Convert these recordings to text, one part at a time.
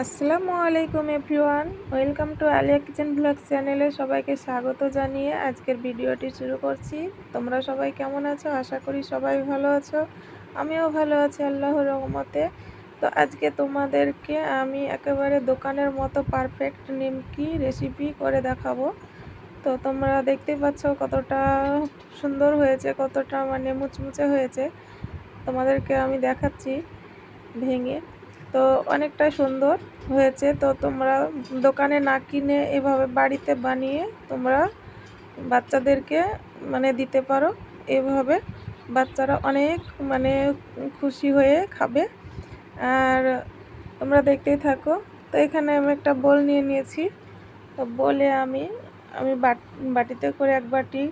আসসালামু আলাইকুম everyone, welcome to Alia kitchen blog চ্যানেলে সবাইকে স্বাগত জানিয়ে আজকের ভিডিওটি শুরু করছি। তোমরা সবাই কেমন আছো? আশা করি সবাই ভালো আছো। আমিও ভালো আছি আল্লাহর রহমতে। তো আজকে তোমাদেরকে আমি একেবারে দোকানের মতো পারফেক্ট নিমকি রেসিপি করে দেখাবো। তো তোমরা দেখতে পাচ্ছ কতটা সুন্দর হয়েছে, কতটা মানে মুচমুচে হয়েছে। তোমাদেরকে আমি দেখাচ্ছি ভেঙে। তো অনেকটা সুন্দর হয়েছে। তো তোমরা দোকানে না কিনে এভাবে বাড়িতে বানিয়ে তোমরা বাচ্চাদেরকে মানে দিতে পারো। এভাবে বাচ্চারা অনেক মানে খুশি হয়ে খাবে। আর তোমরা দেখতেই থাকো, তো এখানে আমি একটা বোল নিয়ে নিয়েছি। তো বলে আমি আমি বাটিতে করে এক বাটি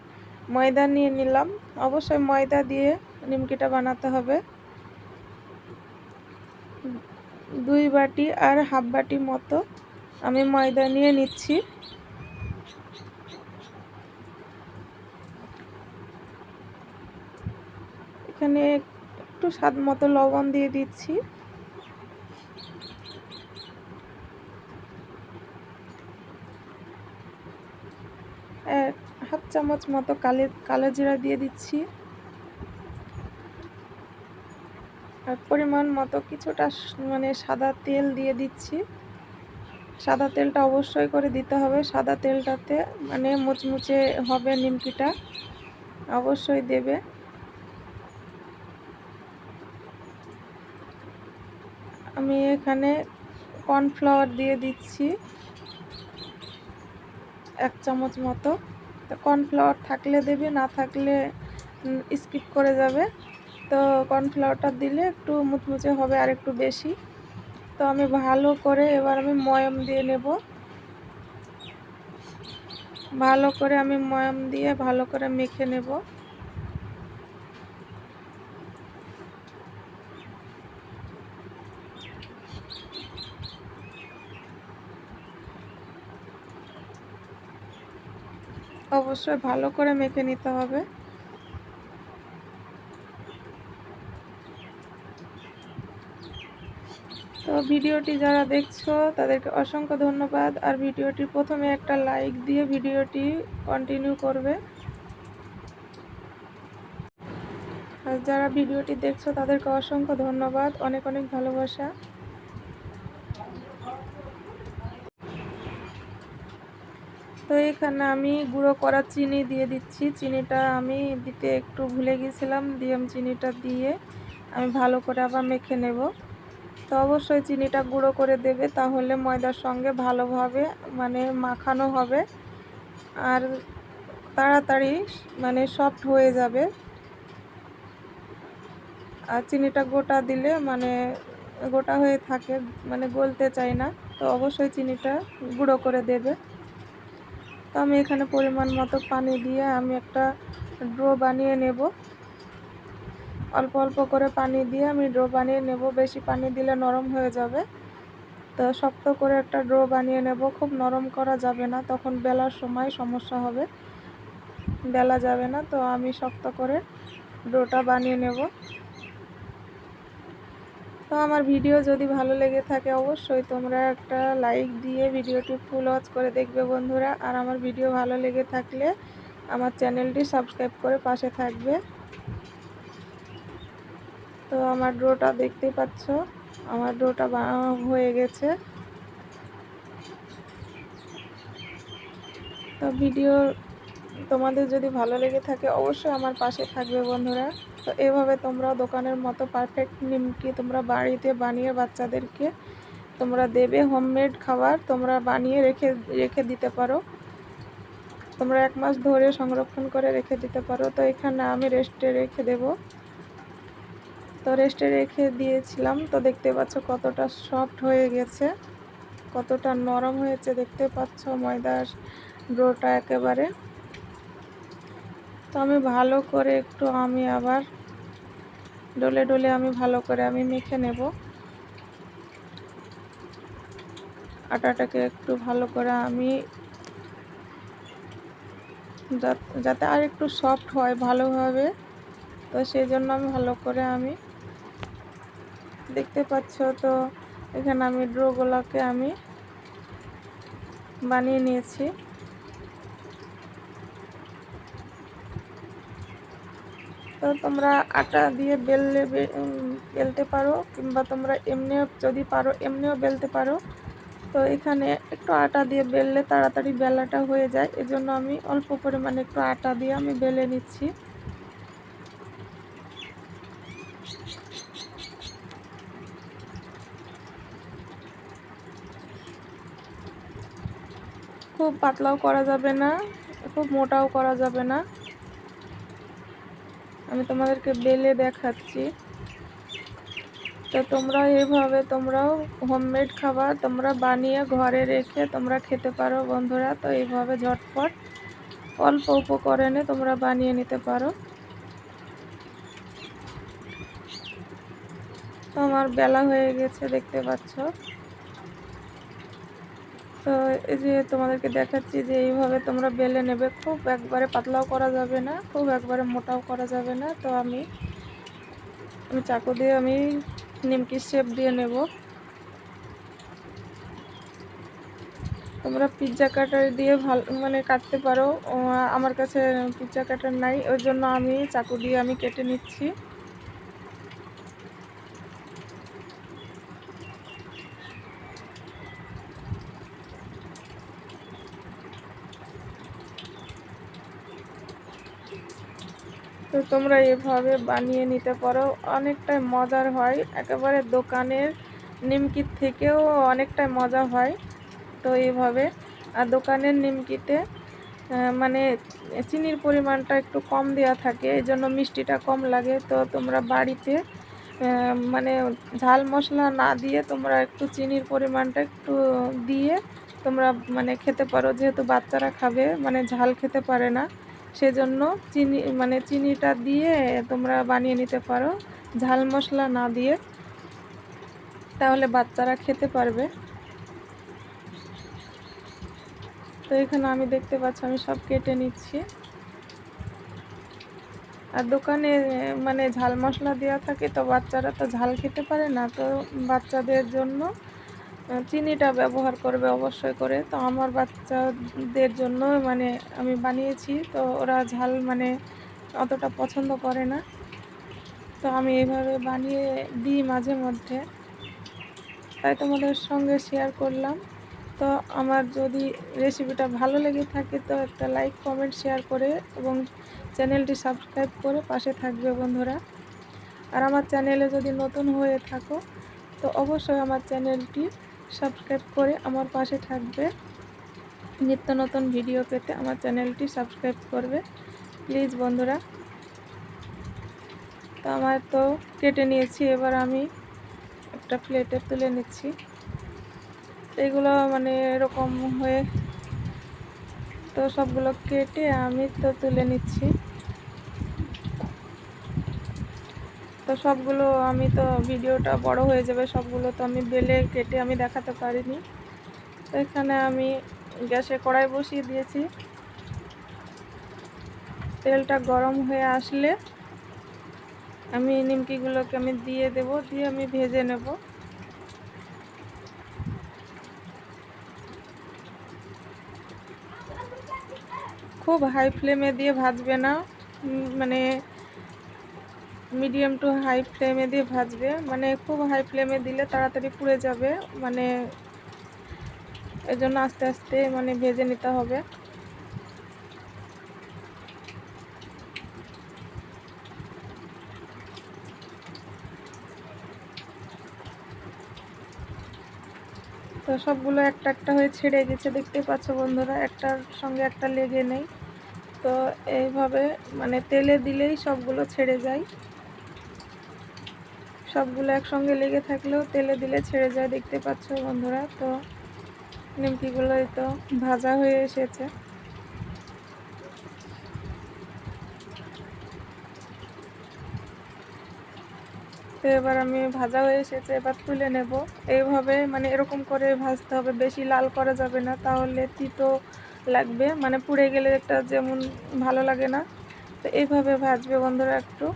ময়দা নিয়ে নিলাম। অবশ্যই ময়দা দিয়ে নিমকিটা বানাতে হবে। দুই বাটি আর হাফ বাটি মতো আমি ময়দা নিয়ে নিচ্ছি। এখানে একটু স্বাদ মতো লবণ দিয়ে দিচ্ছি। এক হাফ চামচ মতো কালে, কালো জিরা দিয়ে দিচ্ছি। আর পরিমাণ মতো কিছুটা মানে সাদা তেল দিয়ে দিচ্ছি। সাদা তেলটা অবশ্যই করে দিতে হবে। সাদা তেলটাতে মানে মুচমুচে হবে নিমকিটা। অবশ্যই দেবে। আমি এখানে কর্নফ্লাওয়ার দিয়ে দিচ্ছি। এক চামচ মতো। কর্নফ্লাওয়ার থাকলে দেবে, না থাকলে স্কিপ করে যাবে। তো কর্নফ্লাওয়ারটা দিলে একটু মুচমুচে হবে আর একটু বেশি। তো আমি ভালো করে এবার আমি ময়ম দিয়ে নেব। ভালো করে আমি ময়ম দিয়ে ভালো করে মেখে নেব। অবশ্যই ভালো করে মেখে নিতে হবে। তো ভিডিওটি যারা দেখছ, তাদেরকে অসংখ্য ধন্যবাদ। আর ভিডিওটি প্রথমে একটা লাইক দিয়ে ভিডিওটি কন্টিনিউ করবে। আর যারা ভিডিওটি দেখছ, তাদেরকে অসংখ্য ধন্যবাদ। অনেক অনেক ভালোবাসা। তো এখানে আমি গুঁড়ো করা চিনি দিয়ে দিচ্ছি। চিনিটা আমি দিতে একটু ভুলে গিয়েছিলাম। দিয়ে চিনিটা দিয়ে আমি ভালো করে আবার মেখে নেব। তো অবশ্যই চিনিটা গুঁড়ো করে দেবে, তাহলে ময়দার সঙ্গে ভালোভাবে মানে মাখানো হবে। আর তাড়াতাড়ি মানে সফট হয়ে যাবে। আর চিনিটা গোটা দিলে মানে গোটা হয়ে থাকে মানে গলতে চাই না, তো অবশ্যই চিনিটা গুঁড়ো করে দেবে। তো আমি এখানে পরিমাণ মতো পানি দিয়ে আমি একটা ড্রো বানিয়ে নেব। অল্প অল্প করে পানি দিয়ে আমি ড্রো বানিয়ে নেব। বেশি পানি দিলে নরম হয়ে যাবে। তো শক্ত করে একটা ড্রো বানিয়ে নেব। খুব নরম করা যাবে না। তখন বেলার সময় সমস্যা হবে। বেলা যাবে না। তো আমি শক্ত করে ডোটা বানিয়ে নেব। তো আমার ভিডিও যদি ভালো লেগে থাকে অবশ্যই তোমরা একটা লাইক দিয়ে ভিডিওটি ফুল ওয়াচ করে দেখবে বন্ধুরা। আর আমার ভিডিও ভালো লেগে থাকলে আমার চ্যানেলটি সাবস্ক্রাইব করে পাশে থাকবে। তো আমার ড্রোটা দেখতেই পাচ্ছ। আমার ড্রোটা হয়ে গেছে। তো ভিডিও তোমাদের যদি ভালো লেগে থাকে, অবশ্যই আমার পাশে থাকবে বন্ধুরা। তো এভাবে তোমরা দোকানের মতো পারফেক্ট নিমকি তোমরা বাড়িতে বানিয়ে বাচ্চাদেরকে তোমরা দেবে হোমমেড খাবার, তোমরা বানিয়ে রেখে রেখে দিতে পারো। তোমরা এক মাস ধরে সংরক্ষণ করে রেখে দিতে পারো। তো এখানে আমি রেস্টে রেখে দেব। তো রেস্টে রেখে দিয়েছিলাম। তো দেখতে পাচ্ছ কতটা সফট হয়ে গেছে, কতটা নরম হয়েছে। দেখতে পাচ্ছ ময়দার ডোটা একেবারে। তো আমি ভালো করে একটু আমি আবার ডলে ডলে আমি ভালো করে আমি মেখে নেব। আটাটাকে একটু ভালো করে আমি যাতে আর একটু সফট হয় ভালোভাবে। তো সেই জন্য আমি ভালো করে আমি দেখতে পাচ্ছ তো, এখানে আমি ড্রোগুলোকে আমি বানিয়ে নিয়েছি। তো তোমরা আটা দিয়ে বেললে বেলতে পারো, কিংবা তোমরা এমনিও যদি পারো, এমনিও বেলতে পারো। তো এখানে একটু আটা দিয়ে বেললে তাড়াতাড়ি বেলাটা হয়ে যায়। এজন্য আমি অল্প পরিমাণে একটু আটা দিয়ে আমি বেলে নিচ্ছি। খুব পাতলাও করা যাবে না, খুব মোটাও করা যাবে না। আমি তোমাদেরকে বেলে দেখাচ্ছি। তো তোমরা এইভাবে, তোমরাও হোমমেড খাবার, তোমরা বানিয়ে ঘরে রেখে তোমরা খেতে পারো বন্ধুরা। তো এইভাবে ঝটপট অল্প উপকরণে তোমরা বানিয়ে নিতে পারো। তো আমার বেলা হয়ে গেছে, দেখতে পাচ্ছ। তো এই যে তোমাদেরকে দেখাচ্ছি যে এইভাবে তোমরা বেলে নেবে, খুব একবারে পাতলাও করা যাবে না, খুব একবারে মোটাও করা যাবে না। তো আমি আমি চাকু দিয়ে আমি নিমকি শেপ দিয়ে নেব। তোমরা পিৎজা কাটার দিয়ে ভালো মানে কাটতে পারো। আমার কাছে পিৎজা কাটার নাই, ওই জন্য আমি চাকু দিয়ে আমি কেটে নিচ্ছি। তোমরা এভাবে বানিয়ে নিতে পারো। অনেকটাই মজার হয়। একেবারে দোকানের নিমকির থেকেও অনেকটাই মজা হয় তো এইভাবে আর দোকানের নিমকিতে মানে চিনির পরিমাণটা একটু কম দেওয়া থাকে এই জন্য মিষ্টিটা কম লাগে। তো তোমরা বাড়িতে মানে ঝাল মশলা না দিয়ে তোমরা একটু চিনির পরিমাণটা একটু দিয়ে তোমরা মানে খেতে পারো। যেহেতু বাচ্চারা খাবে মানে ঝাল খেতে পারে না। সেজন্য চিনি মানে চিনিটা দিয়ে তোমরা বানিয়ে নিতে পারো। ঝাল মশলা না দিয়ে, তাহলে বাচ্চারা খেতে পারবে। তো এখানে আমি দেখতে পাচ্ছি, আমি সব কেটে নিচ্ছি। আর দোকানে মানে ঝাল মশলা দেওয়া থাকে, তো বাচ্চারা তো ঝাল খেতে পারে না, তো বাচ্চাদের জন্য চিনিটা ব্যবহার করবে অবশ্যই করে। তো আমার বাচ্চাদের জন্য মানে আমি বানিয়েছি, তো ওরা ঝাল মানে অতটা পছন্দ করে না। তো আমি এইভাবে বানিয়ে দিই মাঝে মধ্যে। তাই তোমাদের সঙ্গে শেয়ার করলাম। তো আমার যদি রেসিপিটা ভালো লেগে থাকে, তো একটা লাইক কমেন্ট শেয়ার করে এবং চ্যানেলটি সাবস্ক্রাইব করে পাশে থাকবে বন্ধুরা। আর আমার চ্যানেলে যদি নতুন হয়ে থাকো, তো অবশ্যই আমার চ্যানেলটি সাবস্ক্রাইব করে আমার পাশে থাকবে। নিত্য নতুন ভিডিও পেতে আমার চ্যানেলটি সাবস্ক্রাইব করবে। প্লিজ বন্ধুরা, তো আমার তো কেটে নিয়েছি, এবার আমি একটা প্লেটে তুলে নিচ্ছি। এগুলো মানে এরকম হয়ে তো সবগুলো কেটে আমি তো তুলে নিচ্ছি। তো সবগুলো আমি তো ভিডিওটা বড় হয়ে যাবে, সবগুলো তো আমি বেলে কেটে আমি দেখাতে পারিনি। তো এখানে আমি গ্যাসে কড়াই বসিয়ে দিয়েছি। তেলটা গরম হয়ে আসলে আমি নিমকিগুলোকে আমি দিয়ে দেব, দিয়ে আমি ভেজে নেব। খুব হাই ফ্লেমে দিয়ে ভাজবে না মানে মিডিয়াম টু হাই ফ্লেমে দিয়ে ভাজবে। মানে খুব হাই ফ্লেমে দিলে তাড়াতাড়ি পুড়ে যাবে। মানে এজন্য আস্তে আস্তে মানে ভেজে নিতে হবে। তো সবগুলো একটা একটা হয়ে ছেড়ে গেছে। দেখতে পাচ্ছ বন্ধুরা, একটার সঙ্গে একটা লেগে নেই। তো এইভাবে মানে তেলে দিলেই সবগুলো ছেড়ে যায়। সবগুলো একসঙ্গে লেগে থাকলেও তেলে দিলে ছেড়ে যায়, দেখতে পাচ্ছ বন্ধুরা? তো নিমকিগুলোই তো ভাজা হয়ে এসেছে। তো এবার আমি ভাজা হয়ে এসেছে, এবার তুলে নেব। এইভাবে মানে এরকম করে ভাজতে হবে, বেশি লাল করা যাবে না, তাহলে তিতো লাগবে মানে পুড়ে গেলে একটা যেমন ভালো লাগে না। তো এইভাবে ভাজবে বন্ধুরা একটু,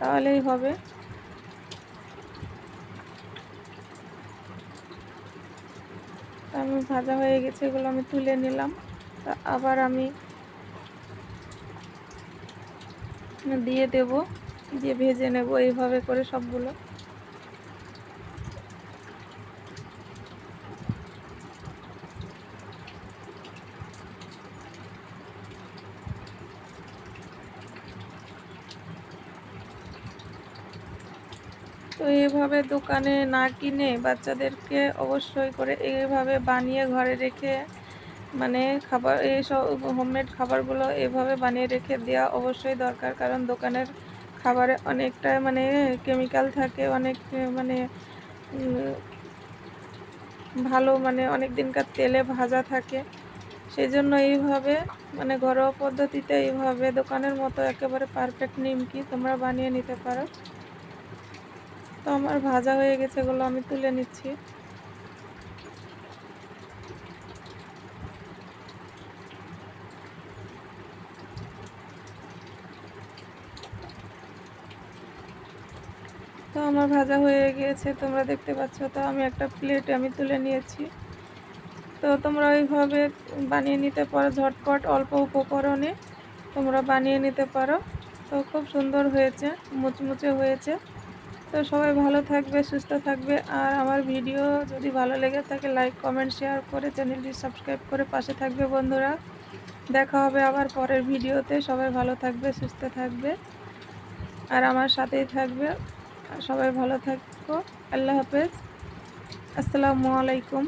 তাহলেই হবে। আমি ভাজা হয়ে গেছে, এগুলো আমি তুলে নিলাম। তা আবার আমি দিয়ে দেব, দিয়ে ভেজে নেব, এইভাবে করে সবগুলো। তো এইভাবে দোকানে না কিনে বাচ্চাদেরকে অবশ্যই করে এইভাবে বানিয়ে ঘরে রেখে মানে খাবার এইসব হোমমেড খাবারগুলো এভাবে বানিয়ে রেখে দেওয়া অবশ্যই দরকার। কারণ দোকানের খাবারে অনেকটা মানে কেমিক্যাল থাকে, অনেক মানে ভালো মানে অনেক দিনকার তেলে ভাজা থাকে। সেই জন্য এইভাবে মানে ঘরোয়া পদ্ধতিতে এইভাবে দোকানের মতো একেবারে পারফেক্ট নিমকি তোমরা বানিয়ে নিতে পারো। তো আমার ভাজা হয়ে গেছে, এগুলো আমি তুলে নিচ্ছি। তো আমার ভাজা হয়ে গিয়েছে, তোমরা দেখতে পাচ্ছ তো, আমি একটা প্লেট আমি তুলে নিয়েছি। তো তোমরা ওইভাবে বানিয়ে নিতে পারো ঝটপট, অল্প উপকরণে তোমরা বানিয়ে নিতে পারো। তো খুব সুন্দর হয়েছে, মুচমুচে হয়েছে। তো সবাই ভালো থাকবে, সুস্থ থাকবে। আর আমার ভিডিও যদি ভালো লেগে থাকে লাইক কমেন্ট শেয়ার করে চ্যানেলটি সাবস্ক্রাইব করে পাশে থাকবে বন্ধুরা। দেখা হবে আবার পরের ভিডিওতে। সবাই ভালো থাকবে, সুস্থ থাকবে। আর আমার সাথেই থাকবে। সবাই ভালো থাকব আল্লাহ হাফেজ। আসসালামু আলাইকুম।